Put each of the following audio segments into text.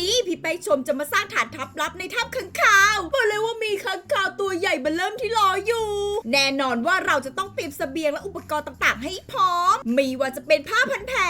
นี้พี่ไปชมจะมาสร้างฐานทัพลับในถ้ำขังข่าวบอกเลยว่ามีขังข่าวตัวใหญ่เบเริ่มที่รออยู่ แน่นอนว่าเราจะต้องเตรียมเสบียงและอุปกรณ์ต่างๆ ให้พร้อม มีว่าจะเป็นผ้าพันแผล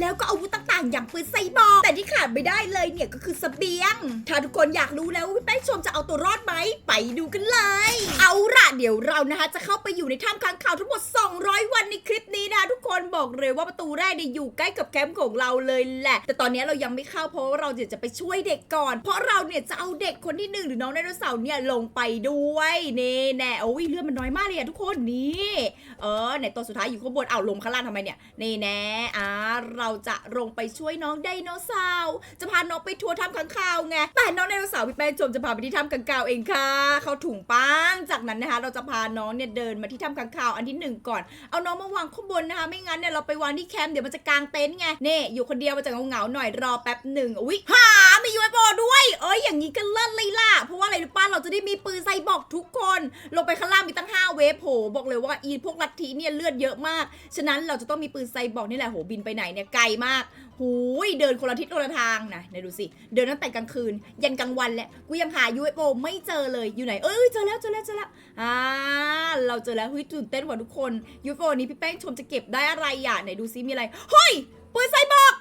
แล้วก็อาวุธต่างๆ อย่างปืนไซบอร์กแต่ที่ขาดไม่ได้เลยเนี่ยก็คือเสบียง ถ้าทุกคนอยากรู้แล้วว่าพี่แป้งชมจะเอาตัวรอดไหมไปดูกันเลย เอาละเดี๋ยวเรานะคะจะเข้าไปอยู่ในถ้ำค้างคาวทั้งหมด 200 วันในคลิปนี้นะคะทุกคนบอกเลยว่าประตูแรกเนี่ยอยู่ใกล้กับแคมป์ของเราเลยแหละ แต่ตอนนี้เรายังไม่เข้าเพราะว่าเราเดี๋ยวจะไปช่วยเด็กก่อน เพราะเราเนี่ยจะเอาเด็กคนที่หนึ่งหรือน้องไดโนเสาร์เนี่ยลงไปด้วยนี่แน่โอ้ยเลือดมันน้อยมากเลยอะทุกคนนี่เออในตัวสุดท้ายอยู่ข้างบนเอาลงข้างล่างทำไมเนี่ยนี่แน่อ่าเราจะลงไปช่วยน้องไดโนเสาร์จะพาน้องไปทัวร์ถ้ำค้างคาวไงแต่น้องไดโนเสาร์พี่แป้งชมจะพาไปที่ถ้ำค้างคาวเองค่ะ เข้าถุงปังจากนั้นนะคะ เราจะพาน้องเนี่ยเดินมาที่ถ้ำค้างคาวอันที่หนึ่งก่อนเอาน้องมาวางข้างบนนะคะไม่งั้นเนี่ยเราไปวางที่แคมป์เดี๋ยวมันจะกางเต็นท์ไงเน่อยู่คนเดียวมันจะเหงาๆหน่อยรอแป๊บหนึ่งอุ้ยหามียูเอฟโอด้วย เอ้ยอย่างนี้ก็เลิศเลยล่ะ เพราะว่าอะไรรู้ป้าเราจะได้มีปืนไซบอกทุกคน ลงไปข้างล่างมีตั้ง 5 เวฟโหบอกเลยว่าอีพวกลัทธิเนี่ยเลือดเยอะมาก ฉะนั้นเราจะต้องมีปืนไซบอกนี่แหละโหบินไปไหนเนี่ยไกลมากหูยเดินคนละทิศคนละทางนะไหนดูสิ เดินตั้งแต่กลางคืน ยันกลางวันแหละกูยังหา UFO ไม่เจอเลยอยู่ไหน เอ้ยเจอแล้วเจอแล้วเจอแล้วอ่าเราเจอแล้วเฮ้ยตื่นเต้นกว่าทุกคน UFO นี้พี่แป้งชมจะเก็บได้อะไรอะไหนดูซิมีอะไรเฮ้ยปืนไซบอก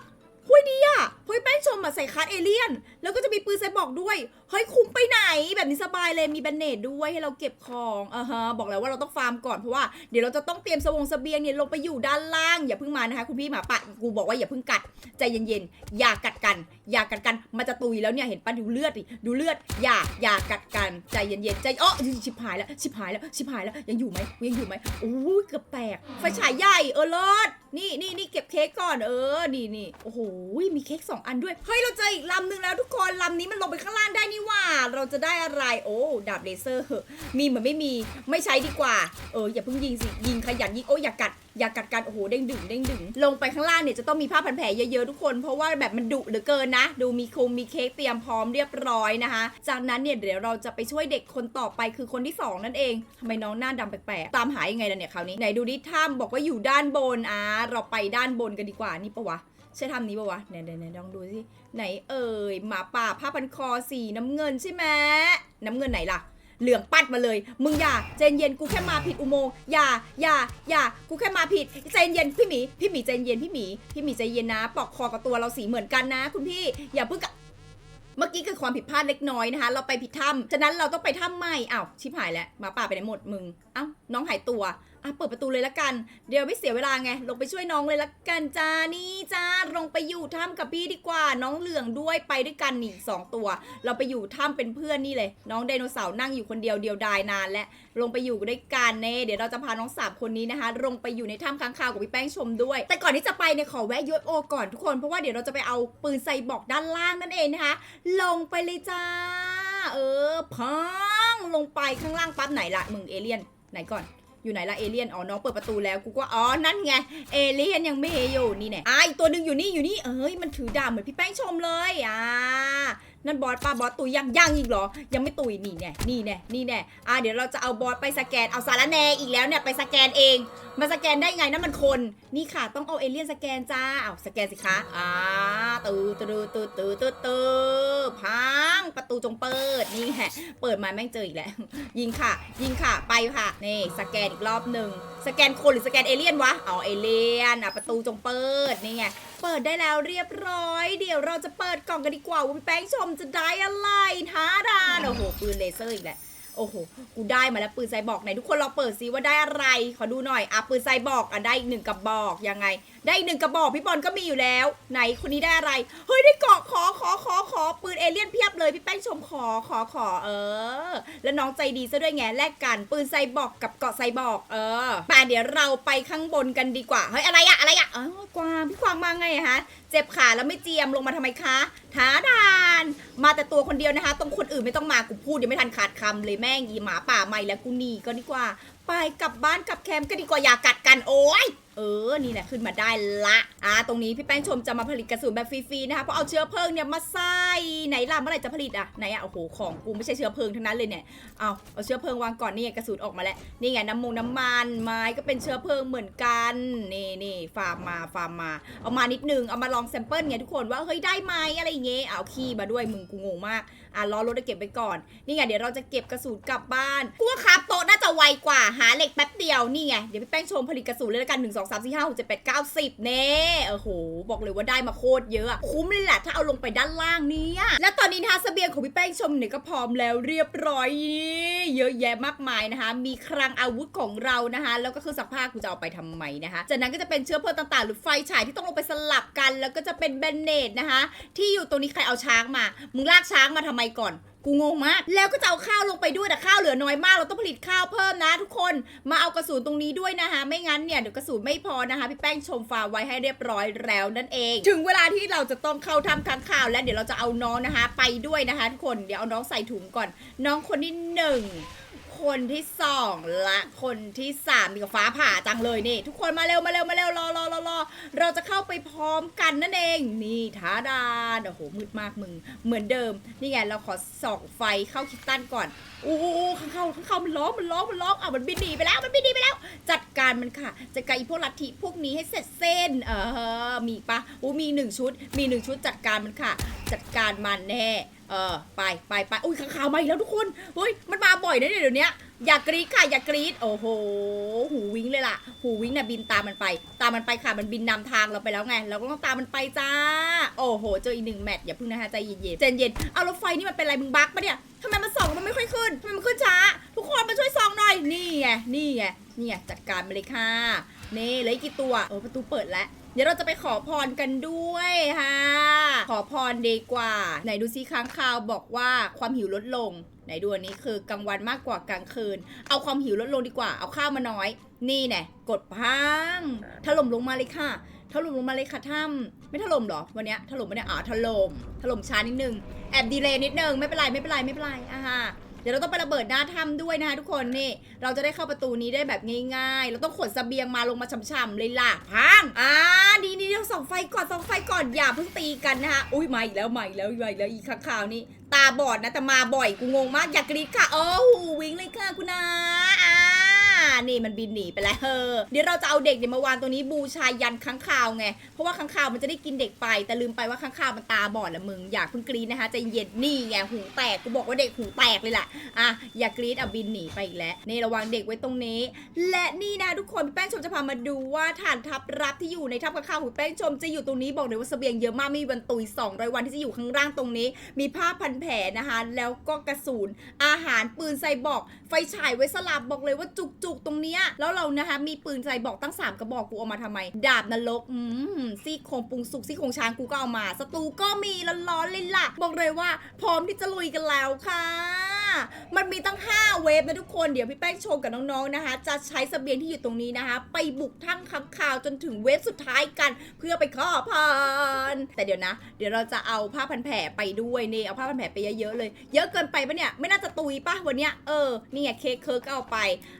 หุยดีอะ เฮ้ยแป้งชมอะใส่คาร์ดเอเลี่ยน แล้วก็จะมีปืนไซบอกด้วย เฮ้ยคุ้มไปไหน แบบนี้สบายเลยมีแบนเนตด้วยให้เราเก็บของอ่าฮะบอกแล้วว่าเราต้องฟาร์มก่อนเพราะว่าเดี๋ยวเราจะต้องเตรียมสวงเสบียงเนี่ยลงไปอยู่ด้านล่างอย่าเพิ่งมานะคะ คุณพี่หมาปะกูบอกว่าอย่าเพิ่งกัดใจเย็นๆอย่ากัดกัน อย่ากัดกันมันจะตุยแล้วเนี่ยเห็นปะดูเลือดดิดูเลือดอย่าอย่ากัดกันใจเย็นๆใจอ๋อชิบหายแล้วชิบหายแล้วชิบหายแล้วยังอยู่ไหมยังอยู่ไหมโอ้ยเกือบแตกไฟฉายใหญ่เออเลิศนี่นี่นี่เก็บเค้กก่อนเออนี่นี่โอ้โหมีเค้กสองอันด้วยเฮ้ยเราเจออีกลำหนึ่งแล้วทุกคนลำนี้มันลงไปข้างล่างได้นี่หว่า เราจะได้อะไร โอ้ดาบเลเซอร์เมีเหมือนไม่มี ไม่ใช้ดีกว่า เอออย่าเพิ่งยิงสิ ยิงขยันยิง โอ้ยอย่ากัด อย่ากัดกัน โอ้โห เด้งดึงเด้งดึง ลงไปข้างล่างเนี่ยจะต้องมีผ้าพันแผลเยอะๆทุกคน เพราะว่าแบบมันดุเหลือเกินนะ ดูมีคงมีเค้กเตรียมพร้อมเรียบร้อยนะคะ จากนั้นเนี่ยเดี๋ยวเราจะไปช่วยเด็กคนต่อไปคือคนที่สองนั่นเองทำไมน้องหน้าดำแปลกๆ ตามหายังไงล่ะเนี่ยคราวนี้ ไหนดูดิถ้ำบอกว่าอยู่ด้านบน อ่า เราไปด้านบนกันดีกว่า นี่ปะวะ ใช่ถ้ำนี้ปะวะไหนไหนไหนลองดูสิไหนเอ่ยหมาป่าผ้าพันคอสีน้ำเงินใช่ไหมน้ำเงินไหนล่ะ เหลืองปัดมาเลย มึงอย่าใจนเย็นกูแค่มาผิดอุโมงค์อย่าอย่าอย่ากูแค่มาผิดใจเย็นพี่หมีพี่หมีใจเย็นพี่หมีพี่หมีใจเย็นนะ ปอกคอกับตัวเราสีเหมือนกันนะ คุณพี่อย่าเพิ่งกะเมื่อกี้คือความผิดพลาดเล็กน้อยนะคะ เราไปผิดถ้ำฉะนั้นเราต้องไปถ้ำใหม่อ้าวชิบหายแล้วหมาป่าไปไหนหมดมึงอ้าน้องหายตัว อะเปิดประตูเลยละกัน เดี๋ยวไม่เสียเวลาไง ลงไปช่วยน้องเลยละกันจ้านี่จ้าลงไปอยู่ถ้ำกับพี่ดีกว่า น้องเหลืองด้วยไปด้วยกันนี่สองตัว เราไปอยู่ถ้ำเป็นเพื่อนนี่เลย น้องไดโนเสาร์นั่งอยู่คนเดียวเดียวดายนานและลงไปอยู่ด้วยกันเน่เดี๋ยวเราจะพาน้องสามคนนี้นะคะลงไปอยู่ในถ้ำค้างคาวกับพี่แป้งชมด้วย แต่ก่อนที่จะไปเนี่ยขอแวะยศโอก่อนทุกคนเพราะว่าเดี๋ยวเราจะไปเอาปืนไซบอกด้านล่างนั่นเองนะคะ ลงไปเลยจ้า เออพังลงไปข้างล่างปั๊บไหนละมึงเอเลี่ยนไหนก่อน อยู่ไหนละเอเลี่ยน อ๋อ น้องเปิดประตูแล้ว กูก็อ๋อ นั่นไง เอเลี่ยนยังไม่อยู่นี่แน่อ่าอีกตัวหนึ่งอยู่นี่อยู่นี่ เอ้ย มันถือดาบเหมือนพี่แป้งชมเลย อ่า นั่นบอสป้าบอสตุยยังยังอีกเหรอ ยังไม่ตุยนี่แน่นี่แน่นี่แน่อ่าเดี๋ยวเราจะเอาบอสไปสแกนเอาสารแนอีกแล้วเนี่ยไปสแกนเองมาสแกนได้ไงนั่นมันคนนี่ค่ะต้องเอาเอเลี่ยนสแกนจ้าเอาสแกนสิคะอ่าตือตือตือตือตือตือพังประตูจงเปิดนี่แหละเปิดมาแม่งเจออีกแล้วยิงค่ะ ยิงค่ะไปค่ะนี่สแกนอีกรอบหนึ่ง สแกนคนหรือสแกนเอเลี่ยนวะอ๋อเอเลี่ยนอะประตูจงเปิดนี่ไงเปิดได้แล้วเรียบร้อย เดี๋ยวเราจะเปิดกล่องกันดีกว่าว่าพี่แป้งชมจะได้อะไรท้าดานโอ้โหปืนเลเซอร์อีกแหละ โอ้โห กูได้มาแล้วปืนไซบอกไหนทุกคนลองเปิดซิว่าได้อะไร ขอดูหน่อย อะปืนไซบอกอะได้อีกหนึ่งกระบอกยังไง ได้อีกหนึ่งกระบอกพี่บอลก็มีอยู่แล้ว ไหนคนนี้ได้อะไร เฮ้ยได้เกาะขอขอขอขอปืนเอเลี่ยนเพียบเลยพี่แป้งชมขอขอขอเออ แล้วน้องใจดีซะด้วยไงแลกกันปืนไซบอกกับเกาะไซบอกเออป่าเดี๋ยวเราไปข้างบนกันดีกว่า เฮ้ยอะไรอะอะไรอะเออกวางพี่กวางมาไงอะฮะเจ็บขาแล้วไม่เจียมลงมาทำไมคะท้าทาน มาแต่ตัวคนเดียวนะคะตรงคนอื่นไม่ต้องมากูพูดยังไม่ทันขาดคำเลยแม่งอีหมาป่าใหม่แล้วกูหนีก็ดีกว่า ไปกลับบ้านกลับแคมป์ก็ดีกว่าอย่ากัดกันโอ้ย เออ นี่แหละขึ้นมาได้ละอ่าตรงนี้พี่แป้งชมจะมาผลิตกระสุนแบบฟรีๆนะคะ เพราะเอาเชื้อเพลิงเนี่ยมาใส่ไหนล่ะเมื่อไหร่จะผลิตอะไหนอะโอ้โหของกูไม่ใช่เชื้อเพลิงทั้งนั้นเลยเนี่ยเอาเอาเชื้อเพลิงวางก่อนนี่กระสุนออกมาแล้วนี่ไงน้ำมงน้ำมันไม้ก็เป็นเชื้อเพลิงเหมือนกันนี่นี่ฟาร์มมาฟาร์มมา เอามานิดนึงเอามาลองแซมเปิลไงทุกคนว่าเฮ้ยได้ไหมอะไรอย่างเงี้ยเอาขี้มาด้วยมึงกูงงมากอะล้อรถจะเก็บไปก่อนนี่ไงเดี๋ยวเราจะเก็บกระสุนกลับบ้านกูว่าครับโต๊ะน่าจะไวกว่าหาเหล็กแป๊บเดียวนี่ไงเดี๋ยวพี่แป้งชมผลิตกระสุนเลยละกัน1 2 3 4 5 6 7 8 9 10เจ็ดแปดเก้าสิบเน่โอ้โห บอกเลยว่าได้มาโคตรเยอะ คุ้มเลยแหละถ้าเอาลงไปด้านล่างเนี้ยและตอนนี้นะคะเสบียงของพี่แป้งชมเนี่ยก็พร้อมแล้วเรียบร้อยนี่เยอะแยะมากมายนะคะ มีคลังอาวุธของเรานะคะ แล้วก็คือสักผ้ากูจะเอาไปทำไมนะคะ จากนั้นก็จะเป็นเชื้อเพลิงต่างๆ หรือไฟฉายที่ต้องลงไปสลับกัน แล้วก็จะเป็นแบนเนตนะคะ ที่อยู่ตรงนี้ใครเอาช้างมา มึงลากช้างมาทำไมก่อน กูงงมาก แล้วก็จะเอาข้าวลงไปด้วยแต่ข้าวเหลือน้อยมากเราต้องผลิตข้าวเพิ่มนะ ทุกคนมาเอากระสุนตรงนี้ด้วยนะคะ ไม่งั้นเนี่ยเดี๋ยวกระสุนไม่พอนะคะพี่แป้งชมฟาไว้ให้เรียบร้อยแล้วนั่นเอง ถึงเวลาที่เราจะต้องเข้าทำค้างข่าว แล้วเดี๋ยวเราจะเอาน้องนะคะ ไปด้วยนะคะทุกคนเดี๋ยวเอาน้องใส่ถุงก่อน น้องคนที่หนึ่ง คนที่สองและคนที่สามนี่ก็ฟ้าผ่าจังเลยนี่ ทุกคนมาเร็วมาเร็วมาเร็วรอรอรอรอเราจะเข้าไปพร้อมกันนั่นเอง นี่ท้าดานโอ้โหมืดมากมึง เหมือนเดิม นี่ไงเราขอส่องไฟเข้าคิดตันก่อนโอ้โหข้างเข้าข้างเข้ามันล้อมันล้อมันล้ออะมันบินหนีไปแล้วมันบินหนีไปแล้ว จัดการมันค่ะจัดการอีพวกลัทธิพวกนี้ให้เสร็จเส้น เออมีปะอู้มีหนึ่งชุด มีหนึ่งชุดจัดการมันค่ะ จัดการมันแน่เออไปไปไปอุ้ยข่าวมาอีกแล้วทุกคนเฮ้ยมันมาบ่อยนะเนี่ยเดี๋ยวนี้อย่ากรีดค่ะอย่ากรีดโอ้โห หูวิ้งเลยล่ะ หูวิ้งน่ะบินตามมันไป ตามมันไปค่ะมันบินนำทางเราไปแล้วไงเราก็ต้องตามมันไปจ้า โอ้โหเจออีกหนึ่งแมตช์อย่าเพิ่งนะคะใจเย็นๆใจนเย็นเอารถไฟนี่มันเป็นอะไรมึงบั๊กปะเนี่ยทำไมมันส่องมันไม่ค่อยขึ้นทำไมมันขึ้นช้า ทุกคนมาช่วยส่องหน่อยนี่ไงนี่ไงนี่ไงจัดการมาเลยค่ะนี่เหลยกี่ตัวโอ้ประตูเปิดแล้ว เดี๋ยวเราจะไปขอพรกันด้วยค่ะ ขอพรดีกว่า ไหนดูซิค้างคาวบอกว่าความหิวลดลง ไหนดูอันนี้คือกลางวันมากกว่ากลางคืน เอาความหิวลดลงดีกว่า เอาข้าวมาน้อย นี่แน่กดพังถล่มลงมาเลยค่ะ ถล่มลงมาเลยค่ะถ้ำไม่ถล่มหรอ วันเนี้ยถล่มไม่ได้อ๋อถล่ม ถล่มช้านิดนึง แอบดีเลย์นิดนึง ไม่เป็นไร ไม่เป็นไร ไม่เป็นไรอ่าฮะ เดี๋ยวเราต้องไประเบิดหน้าถ้ำด้วยนะคะทุกคนนี่ เราจะได้เข้าประตูนี้ได้แบบง่ายๆ เราต้องขนเสบียงมาลงมาช่ำๆเลยล่ะพังอ่าดีนี่เดี๋ยวส่องไฟก่อนส่องไฟก่อนอย่าเพิ่งตีกันนะคะอุ้ยมาอีกแล้วมาอีกแล้วมาอีกแล้วอีกข่าวนี้ตาบอดนะแต่มาบ่อยกูงงมากอยากกรีดค่ะโอ้วิ่งเลยค่ะคุณนาอ่า นี่มันบินหนีไปแล้วเฮ้อเดี๋ยวเราจะเอาเด็กเนี่ยมาวางตรงนี้บูชายันค้างคาวไง เพราะว่าค้างคาวมันจะได้กินเด็กไป แต่ลืมไปว่าค้างคาวมันตาบอดละมึง อยากเพิ่งกรีดนะคะใจเย็นนี่ไงหูแตกกูบอกว่าเด็กหูแตกเลยแหละอะอย่ากรีดอะบินหนีไปอีกแล้วนี่ระวังเด็กไว้ตรงนี้ และนี่นะทุกคนพี่แป้งชมจะพามาดูว่าฐานทัพรับที่อยู่ในทัพข้าวๆของพี่แป้งชมจะอยู่ตรงนี้บอกเลยว่าเสบียงเยอะมากมีวันตุย200 วันที่จะอยู่ข้างล่างตรงนี้ มีผ้าพันแผลนะคะ แล้วก็กระสุนอาหารปืนใส่บอกไฟฉายไว้สลับบอกเลยว่าจุกๆตรงเนี้ยแล้วเรานะคะมีปืนใส่บอกตั้ง 3 กระบอกกูเอามาทำไม ดาบนรกอืมซี่โครงปรุงสุกซี่โครงช้างกูก็เอามาศัตรูก็มีร้อนๆเลยล่ะ บอกเลยว่า พร้อมที่จะลุยกันแล้วค่ะ มันมีตั้ง 5 เวฟนะทุกคน เดี๋ยวพี่แป้งโชว์กับน้องๆนะคะ จะใช้เสบียงที่อยู่ตรงนี้นะคะ ไปบุกถ้ำค้างคาวจนถึงเวฟสุดท้ายกัน เพื่อไปขอพรแต่เดี๋ยวนะ เดี๋ยวเราจะเอาผ้าพันแผลไปด้วยนี่เอาผ้าพันแผลไปเยอะๆเลย เยอะเกินไปปะเนี่ยไม่น่าจะตุยปะวันเนี้ยเออนี่ไงเค้กเคิร์กเอาไป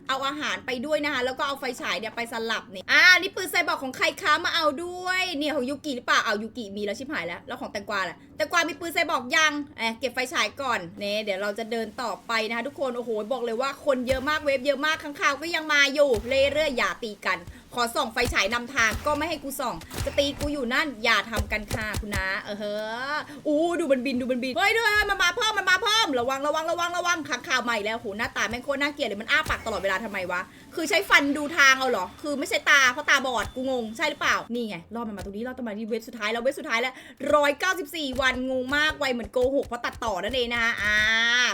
เอาอาหารไปด้วยนะคะแล้วก็เอาไฟฉายเนี่ยไปสลับนี่อ่านี่ปืนไซบอร์กของใครคะมาเอาด้วยเนี่ยของยูกิหรือเปล่าเอายูกิมีแล้วชิบหายแล้วแล้วของแตงกวาล่ะแตงกวามีปืนไซบอร์กยังเอะเก็บไฟฉายก่อนเนี่ยเดี๋ยวเราจะเดินต่อ่อไปนะคะทุกคน โอ้โห บอกเลยว่าคนเยอะมากเว็บเยอะมากข้างข่าวก็ยังมาอยู่ เรื่อยๆอย่าตีกัน ขอส่องไฟฉายนำทางก็ไม่ให้กูส่องจะตีกูอยู่นั่นอย่าทำกันค่ะคุณนะ เออเฮ้ออู้ดูมันบินดูมันบิน เฮ้ยด้วยมันมาเพิ่มมันมาเพิ่มระวังระวังระวังระวังขังข่าวใหม่แล้วโหหน้าตาแม่งโคตรน่าเกลียดเลยมันอ้าปากตลอดเวลาทำไมวะ คือใช้ฟันดูทางเอาเหรอ คือไม่ใช่ตาเพราะตาบอดกูงงใช่หรือเปล่า นี่ไงรอดมันมาตรงนี้รอดมันมาที่เว็บสุดท้ายแล้วเว็บสุดท้ายแล้วร้อยเก้าสิบสี่วันงงมากไวเหมือนโกหกเพราะตัดต่อนั่นเองนะคะอ่า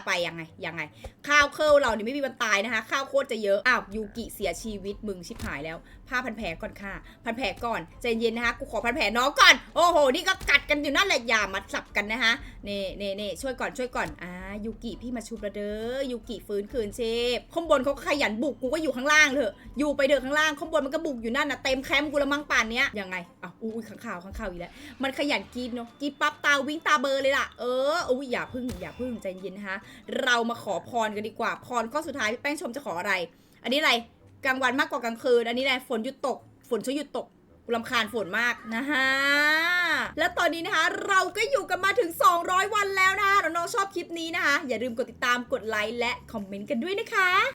ไปยังไงยังไง ข้าวเคิลเรานี่ไม่มีวันตายนะคะ ข้าวโคตรจะเยอะอ้าวยูกิเสียชีวิตมึงชิบหายแล้วผ้าพันแผลก่อนค่ะ พันแผลก่อนใจเย็นนะคะกูขอพันแผลน้องก่อนโอ้โหนี่ก็กัดกันอยู่นั่นแหละอย่ามาสับกันนะคะเน่เน่เน่ช่วยก่อนช่วยก่อนอ่ายูกิพี่มาชุบระเด้อยูกิฟื้นคืนเชฟข้างบนเขาก็ขยันบุกกูก็อยู่ข้างล่างเถอะอยู่ไปเถอะข้างล่างข้างบนมันก็บุกอยู่นั่นนะเต็มแคมป์กูละมังป่านเนี้ยยังไงอ้าวอุ้ยข้างข่าวข้างข่าวอีกแล้วมันขยันกรีดเนาะกรีดปั๊บตาวิ่งตาเบลอเลยล่ะเอออุ้ยอย่าพึ่งอย่าพึ่งใจเย็นนะคะเรามาขอพรกันดีกว่าพรข้อสุดท้ายพี่แป้งชมจะขออะไร อันนี้อะไรกลางวันมากกว่ากลางคืนอันนี้แหละฝนหยุดตก ฝนช่วยหยุดตก กูลำคาญฝนมากนะฮะ และตอนนี้นะคะ เราก็อยู่กันมาถึง 200 วันแล้วนะคะ น้องๆชอบคลิปนี้นะคะ อย่าลืมกดติดตามกดไลค์และคอมเมนต์กันด้วยนะคะ